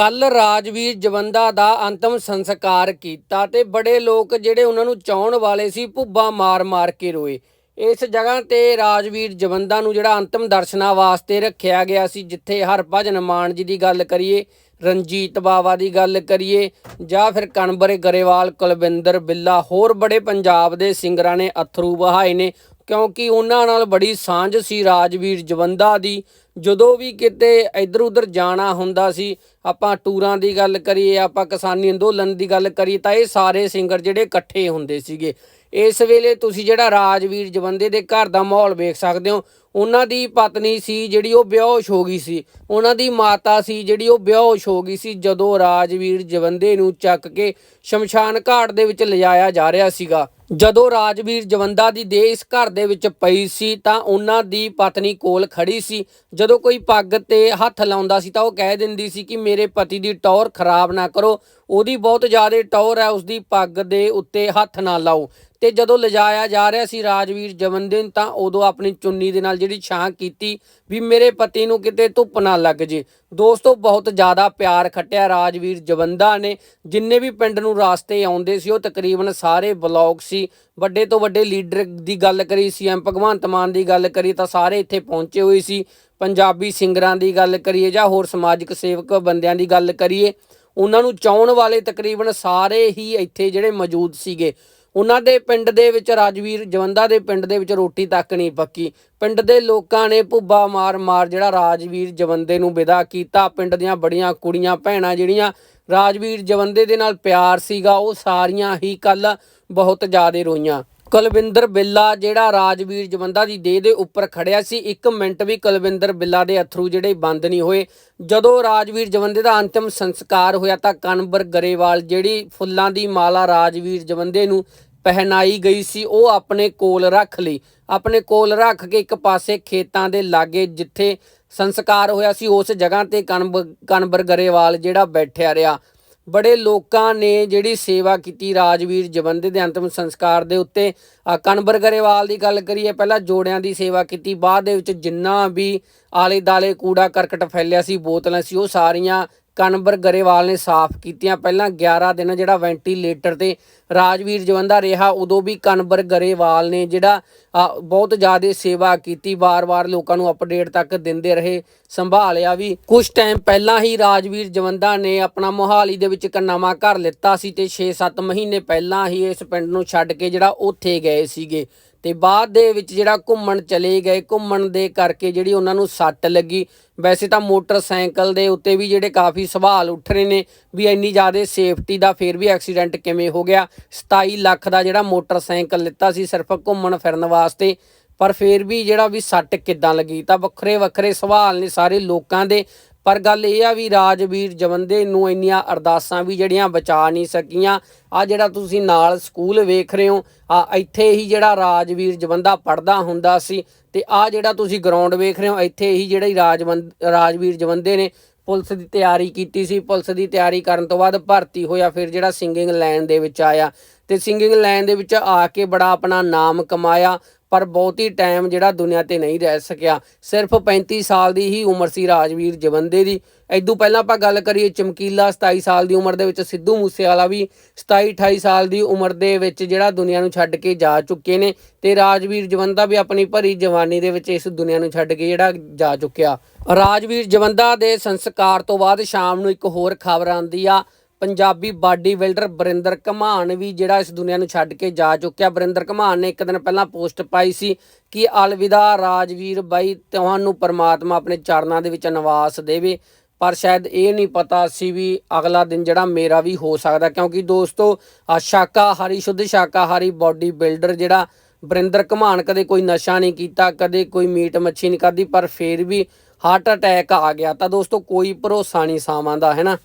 ਕੱਲ ਰਾਜਵੀਰ ਜਵੰਦਾ ਦਾ ਅੰਤਮ ਸੰਸਕਾਰ ਕੀਤਾ ਤੇ ਬੜੇ ਲੋਕ ਜਿਹੜੇ ਉਹਨਾਂ ਨੂੰ ਚਾਹਣ ਵਾਲੇ ਸੀ, ਭੁੱਬਾ ਮਾਰ-ਮਾਰ ਕੇ ਰੋਏ। ਇਸ ਜਗ੍ਹਾ ਤੇ ਰਾਜਵੀਰ ਜਵੰਦਾ ਨੂੰ ਜਿਹੜਾ ਅੰਤਮ ਦਰਸ਼ਨਾਂ ਵਾਸਤੇ ਰੱਖਿਆ ਗਿਆ ਸੀ, ਜਿੱਥੇ ਹਰਭਜਨ ਮਾਨ ਜੀ ਦੀ ਗੱਲ ਕਰੀਏ, ਰਣਜੀਤ ਬਾਵਾ ਦੀ ਗੱਲ ਕਰੀਏ, ਜਾਂ ਫਿਰ ਕਨਬਰੇ ਗਰੇਵਾਲ, ਕੁਲਵਿੰਦਰ ਬਿੱਲਾ, ਹੋਰ ਬੜੇ ਪੰਜਾਬ ਦੇ ਸਿੰਗਰਾਂ ਨੇ ਅਥਰੂ ਬਹਾਏ ਨੇ। ਕਿਉਂਕਿ ਉਹਨਾਂ ਨਾਲ ਬੜੀ ਸਾਂਝ ਸੀ ਰਾਜਵੀਰ ਜਵੰਦਾ ਦੀ। ਜਦੋਂ ਵੀ ਕਿਤੇ ਇੱਧਰ ਉੱਧਰ ਜਾਣਾ ਹੁੰਦਾ ਸੀ, ਆਪਾਂ ਟੂਰਾਂ ਦੀ ਗੱਲ ਕਰੀਏ, ਆਪਾਂ ਕਿਸਾਨੀ ਅੰਦੋਲਨ ਦੀ ਗੱਲ ਕਰੀਏ, ਤਾਂ ਇਹ ਸਾਰੇ ਸਿੰਗਰ ਜਿਹੜੇ ਇਕੱਠੇ ਹੁੰਦੇ ਸੀਗੇ। ਇਸ ਵੇਲੇ ਤੁਸੀਂ ਜਿਹੜਾ ਰਾਜਵੀਰ ਜਵੰਦੇ ਦੇ ਘਰ ਦਾ ਮਾਹੌਲ ਵੇਖ ਸਕਦੇ ਹੋ ਉਹਨਾਂ ਦੀ ਪਤਨੀ ਸੀ ਜਿਹੜੀ ਉਹ ਬੇਹੋਸ਼ ਹੋ ਗਈ ਸੀ। ਉਹਨਾਂ ਦੀ ਮਾਤਾ ਸੀ ਜਿਹੜੀ ਉਹ ਬੇਹੋਸ਼ ਹੋ ਗਈ ਸੀ ਜਦੋਂ ਰਾਜਵੀਰ ਜਵੰਦੇ ਨੂੰ ਚੱਕ ਕੇ ਸ਼ਮਸ਼ਾਨ ਘਾਟ ਦੇ ਵਿੱਚ ਲਿਜਾਇਆ ਜਾ ਰਿਹਾ ਸੀਗਾ। ਜਦੋਂ ਰਾਜਵੀਰ ਜਵੰਦਾ ਦੀ ਦੇਹ ਇਸ ਘਰ ਦੇ ਵਿੱਚ ਪਈ ਸੀ ਤਾਂ ਉਹਨਾਂ ਦੀ ਪਤਨੀ ਕੋਲ ਖੜੀ ਸੀ। ਜਦੋਂ ਕੋਈ ਪੱਗ ਤੇ ਹੱਥ ਲਾਉਂਦਾ ਸੀ ਤਾਂ ਉਹ ਕਹਿ ਦਿੰਦੀ ਸੀ ਕਿ ਮੇਰੇ ਪਤੀ ਦੀ ਟੌਰ ਖਰਾਬ ਨਾ ਕਰੋ, ਉਹਦੀ ਬਹੁਤ ਜ਼ਿਆਦਾ ਟੌਰ ਹੈ, ਉਸਦੀ ਪੱਗ ਦੇ ਉੱਤੇ ਹੱਥ ਨਾ ਲਾਓ। ਤੇ ਜਦੋਂ ਲਿਜਾਇਆ ਜਾ ਰਿਹਾ ਸੀ ਰਾਜਵੀਰ ਜਵੰਦੇ ਤਾਂ ਉਦੋਂ ਆਪਣੀ ਚੁੰਨੀ ਦੇ ਨਾਲ ਜਿਹੜੀ ਛਾਂ ਕੀਤੀ ਵੀ ਮੇਰੇ ਪਤੀ ਨੂੰ ਕਿਤੇ ਧੁੱਪ ਨਾ ਲੱਗ ਜੇ। ਦੋਸਤੋ, ਬਹੁਤ ਜ਼ਿਆਦਾ ਪਿਆਰ ਖੱਟਿਆ ਰਾਜਵੀਰ ਜਵੰਦਾ ਨੇ। ਜਿੰਨੇ ਵੀ ਪਿੰਡ ਨੂੰ ਰਾਸਤੇ ਆਉਂਦੇ ਸੀ, ਉਹ ਤਕਰੀਬਨ ਸਾਰੇ ਬਲੌਗ ਸੀ। ਵੱਡੇ ਤੋਂ ਵੱਡੇ ਲੀਡਰ ਦੀ ਗੱਲ ਕਰੀ, ਸੀ ਸੀਐਮ ਭਗਵੰਤ ਮਾਨ ਦੀ ਗੱਲ ਕਰੀ, ਤਾਂ ਸਾਰੇ ਇੱਥੇ ਪਹੁੰਚੇ ਹੋਏ ਸੀ। ਪੰਜਾਬੀ ਸਿੰਗਰਾਂ ਦੀ ਗੱਲ ਕਰੀਏ ਜਾਂ ਹੋਰ ਸਮਾਜਿਕ ਸੇਵਕ ਬੰਦਿਆਂ ਦੀ ਗੱਲ ਕਰੀਏ, ਉਹਨਾਂ ਨੂੰ ਚਾਹਣ ਵਾਲੇ ਤਕਰੀਬਨ ਸਾਰੇ ਹੀ ਇੱਥੇ ਜਿਹੜੇ ਮੌਜੂਦ ਸੀਗੇ। ਉਹਨਾਂ ਦੇ ਪਿੰਡ ਦੇ ਵਿੱਚ ਰਾਜਵੀਰ, ਜਵੰਦਾ ਦੇ ਪਿੰਡ ਦੇ ਵਿੱਚ ਰੋਟੀ ਤੱਕ ਨਹੀਂ ਪੱਕੀ। ਪਿੰਡ ਦੇ ਲੋਕਾਂ ਨੇ ਭੁੱਬਾ ਮਾਰ ਮਾਰ ਜਿਹੜਾ ਰਾਜਵੀਰ, ਜਵੰਦੇ ਨੂੰ ਵਿਦਾ ਕੀਤਾ। ਪਿੰਡ ਦੀਆਂ ਬੜੀਆਂ ਕੁੜੀਆਂ, ਭੈਣਾਂ ਜਿਹੜੀਆਂ ਰਾਜਵੀਰ, ਜਵੰਦੇ ਦੇ ਨਾਲ ਪਿਆਰ ਸੀਗਾ, ਉਹ ਸਾਰੀਆਂ ਹੀ ਕੱਲ ਬਹੁਤ ਜ਼ਿਆਦਾ ਰੋਈਆਂ। ਕੁਲਵਿੰਦਰ ਬਿੱਲਾ, ਜਿਹੜਾ ਰਾਜਵੀਰ ਜਵੰਦਾ ਦੀ ਦੇਹ ਦੇ ਉੱਪਰ ਖੜਿਆ ਸੀ 1 ਮਿੰਟ ਵੀ ਕੁਲਵਿੰਦਰ ਬਿੱਲਾ ਦੇ ਅਥਰੂ ਜਿਹੜੇ ਬੰਦ ਨਹੀਂ ਹੋਏ। ਜਦੋਂ ਰਾਜਵੀਰ ਜਵੰਦੇ ਦਾ ਅੰਤਿਮ ਸੰਸਕਾਰ ਹੋਇਆ ਤਾਂ ਕਨਬਰ ਗਰੇਵਾਲ ਜਿਹੜੀ ਫੁੱਲਾਂ ਦੀ ਮਾਲਾ ਰਾਜਵੀਰ ਜਵੰਦੇ ਨੂੰ ਪਹਿਨਾਈ ਗਈ ਸੀ, ਉਹ ਆਪਣੇ ਕੋਲ ਰੱਖ ਲਈ। ਆਪਣੇ ਕੋਲ ਰੱਖ ਕੇ ਇੱਕ ਪਾਸੇ ਖੇਤਾਂ ਦੇ ਲਾਗੇ ਜਿੱਥੇ ਸੰਸਕਾਰ ਹੋਇਆ ਸੀ, ਉਸ ਜਗ੍ਹਾ ਤੇ ਕਨਬ ਕਨਬਰ ਗਰੇਵਾਲ ਜਿਹੜਾ ਬੈਠਿਆ ਰਿਹਾ। ਬੜੇ ਲੋਕਾਂ ਨੇ ਜਿਹੜੀ ਸੇਵਾ ਕੀਤੀ ਰਾਜਵੀਰ ਜਵੰਦੇ ਦੇ ਅੰਤਮ ਸੰਸਕਾਰ ਦੇ ਉੱਤੇ। ਅ, ਕਨਬਰ ਗਰੇਵਾਲ ਦੀ ਗੱਲ ਕਰੀਏ ਪਹਿਲਾਂ ਜੋੜਿਆਂ ਦੀ ਸੇਵਾ ਕੀਤੀ ਬਾਅਦ ਦੇ ਵਿੱਚ ਜਿੰਨਾ ਵੀ ਆਲੇ ਦਾਲੇ ਕੂੜਾ ਕਰਕਟ ਫੈਲਿਆ ਸੀ ਬੋਤਲਾਂ ਸੀ ਉਹ ਸਾਰੀਆਂ ਕਨਬਰ ਗਰੇਵਾਲ ਨੇ ਸਾਫ਼ ਕੀਤੀਆਂ। ਪਹਿਲਾਂ 11 ਦਿਨ ਜਿਹੜਾ ਵੈਂਟੀਲੇਟਰ ਤੇ ਰਾਜਵੀਰ ਜਵੰਦਾ ਰਿਹਾ, ਉਦੋਂ ਵੀ ਕਨਬਰ ਗਰੇਵਾਲ ਨੇ ਜਿਹੜਾ ਬਹੁਤ ਜ਼ਿਆਦਾ ਸੇਵਾ ਕੀਤੀ। ਵਾਰ-ਵਾਰ ਲੋਕਾਂ ਨੂੰ ਅਪਡੇਟ ਤੱਕ ਦਿੰਦੇ ਰਹੇ, ਸੰਭਾਲਿਆ ਵੀ। ਕੁਝ ਟਾਈਮ ਪਹਿਲਾਂ ਹੀ ਰਾਜਵੀਰ ਜਵੰਦਾ ਨੇ ਆਪਣਾ ਮੋਹਾਲੀ ਦੇ ਵਿੱਚ ਇੱਕ ਨਵਾਂ ਘਰ ਲਿੱਤਾ ਸੀ ਤੇ 6-7 ਮਹੀਨੇ ਪਹਿਲਾਂ ਹੀ ਇਸ ਪਿੰਡ ਨੂੰ ਛੱਡ ਕੇ ਜਿਹੜਾ ਉੱਥੇ ਗਏ ਸੀਗੇ। ਤੇ ਬਾਅਦ ਦੇ ਵਿੱਚ ਜਿਹੜਾ ਘੁੰਮਣ ਚਲੇ ਗਏ, ਘੁੰਮਣ ਦੇ ਕਰਕੇ ਜਿਹੜੀ ਉਹਨਾਂ ਨੂੰ ਸੱਟ ਲੱਗੀ। ਵੈਸੇ ਤਾਂ ਮੋਟਰਸਾਈਕਲ ਦੇ ਉੱਤੇ ਵੀ ਜਿਹੜੇ ਕਾਫੀ ਸਵਾਲ ਉੱਠ ਰਹੇ ਨੇ ਵੀ ਇੰਨੀ ਜ਼ਿਆਦਾ ਸੇਫਟੀ ਦਾ ਫਿਰ ਵੀ ਐਕਸੀਡੈਂਟ ਕਿਵੇਂ ਹੋ ਗਿਆ। 27 ਲੱਖ ਦਾ ਜਿਹੜਾ ਮੋਟਰਸਾਈਕਲ ਲਿੱਤਾ ਸੀ ਸਿਰਫ ਘੁੰਮਣ ਫਿਰਨ ਵਾਸਤੇ, ਪਰ ਫਿਰ ਵੀ ਜਿਹੜਾ ਵੀ ਸੱਟ ਕਿੱਦਾਂ ਲੱਗੀ, ਤਾਂ ਵੱਖਰੇ ਵੱਖਰੇ ਸਵਾਲ ਨੇ ਸਾਰੇ ਲੋਕਾਂ ਦੇ। ਪਰ ਗੱਲ ਇਹ ਆ ਵੀ ਰਾਜਵੀਰ ਜਵੰਦੇ ਨੂੰ ਇੰਨੀਆਂ ਅਰਦਾਸਾਂ ਵੀ ਜਿਹੜੀਆਂ ਬਚਾ ਨਹੀਂ ਸਕੀਆਂ। ਆ ਜਿਹੜਾ ਤੁਸੀਂ ਨਾਲ ਸਕੂਲ ਵੇਖ ਰਹੇ ਹੋ ਆ ਇੱਥੇ ਹੀ ਜਿਹੜਾ ਰਾਜਵੀਰ ਜਵੰਦਾ ਪੜਦਾ ਹੁੰਦਾ ਸੀ ਤੇ ਆ ਜਿਹੜਾ ਤੁਸੀਂ ਗਰਾਊਂਡ ਵੇਖ ਰਹੇ ਹੋ, ਇੱਥੇ ਹੀ ਜਿਹੜੀ ਰਾਜਵੰਦ, ਰਾਜਵੀਰ ਜਵੰਦੇ ਨੇ ਪੁਲਿਸ ਦੀ ਤਿਆਰੀ ਕੀਤੀ ਸੀ। ਪੁਲਿਸ ਦੀ ਤਿਆਰੀ ਕਰਨ ਤੋਂ ਬਾਅਦ ਭਰਤੀ ਹੋਇਆ, ਫਿਰ ਜਿਹੜਾ ਸਿੰਗਿੰਗ ਲਾਈਨ ਦੇ ਵਿੱਚ ਆਇਆ। ਤੇ ਸਿੰਗਿੰਗ ਲਾਈਨ ਦੇ ਵਿੱਚ ਆ ਕੇ ਬੜਾ ਆਪਣਾ ਨਾਮ ਕਮਾਇਆ। ਪਰ ਬਹੁਤੀ ਟਾਈਮ ਜਿਹੜਾ ਦੁਨੀਆ ਤੇ ਨਹੀਂ ਰਹਿ ਸਕਿਆ। ਸਿਰਫ 35 ਸਾਲ ਦੀ ਹੀ ਉਮਰ ਸੀ ਰਾਜਵੀਰ ਜਵੰਦੇ ਦੀ। ਐਦੋਂ ਪਹਿਲਾਂ ਆਪਾਂ ਗੱਲ ਕਰੀਏ ਚਮਕੀਲਾ 27 ਸਾਲ ਦੀ ਉਮਰ ਦੇ ਵਿੱਚ ਸਿੱਧੂ ਮੂਸੇਵਾਲਾ ਵੀ 27 28 ਸਾਲ ਦੀ ਉਮਰ ਦੇ ਵਿੱਚ ਜਿਹੜਾ ਦੁਨੀਆ ਨੂੰ ਛੱਡ ਕੇ ਜਾ ਚੁੱਕੇ ਨੇ ਤੇ ਰਾਜਵੀਰ ਜਵੰਦਾ ਵੀ ਆਪਣੀ ਭਰੀ ਜਵਾਨੀ ਦੇ ਵਿੱਚ ਇਸ ਦੁਨੀਆ ਨੂੰ ਛੱਡ ਕੇ ਜਿਹੜਾ ਜਾ ਚੁੱਕਿਆ। ਰਾਜਵੀਰ ਜਵੰਦਾ ਦੇ ਸੰਸਕਾਰ ਤੋਂ ਬਾਅਦ ਸ਼ਾਮ ਨੂੰ ਇੱਕ ਹੋਰ ਖਬਰ ਆਉਂਦੀ ਆ। ਪੰਜਾਬੀ ਬਾਡੀ ਬਿਲਡਰ ਬਰਿੰਦਰ ਘਮਾਨ ਵੀ ਜਿਹੜਾ ਇਸ ਦੁਨੀਆ ਨੂੰ ਛੱਡ ਕੇ ਜਾ ਚੁੱਕਿਆ। ਬਰਿੰਦਰ ਘਮਾਨ ਨੇ ਇੱਕ ਦਿਨ ਪਹਿਲਾਂ ਪੋਸਟ ਪਾਈ ਸੀ ਕਿ ਅਲਵਿਦਾ ਰਾਜਵੀਰ ਬਾਈ, ਤੁਹਾਨੂੰ ਪਰਮਾਤਮਾ ਆਪਣੇ ਚਰਨਾਂ ਦੇ ਵਿੱਚ ਨਿਵਾਸ ਦੇਵੇ। ਪਰ ਸ਼ਾਇਦ ਇਹ ਨਹੀਂ ਪਤਾ ਸੀ ਵੀ ਅਗਲਾ ਦਿਨ ਜਿਹੜਾ ਮੇਰਾ ਵੀ ਹੋ ਸਕਦਾ, ਕਿਉਂਕਿ ਦੋਸਤੋ, ਆਹ ਸ਼ਾਕਾਹਾਰੀ, ਸ਼ੁੱਧ ਸ਼ਾਕਾਹਾਰੀ ਬਾਡੀ ਬਿਲਡਰ ਜਿਹੜਾ ਬਰਿੰਦਰ ਘਮਾਨ ਕਦੇ ਕੋਈ ਨਸ਼ਾ ਨਹੀਂ ਕੀਤਾ, ਕਦੇ ਕੋਈ ਮੀਟ ਮੱਛੀ ਨਹੀਂ ਖਾਧੀ, ਪਰ ਫੇਰ ਵੀ ਹਾਰਟ ਅਟੈਕ ਆ ਗਿਆ। ਤਾਂ ਦੋਸਤੋ, ਕੋਈ ਭਰੋਸਾ ਨਹੀਂ ਸਾਵਾਂ ਦਾ, ਹੈ ਨਾ?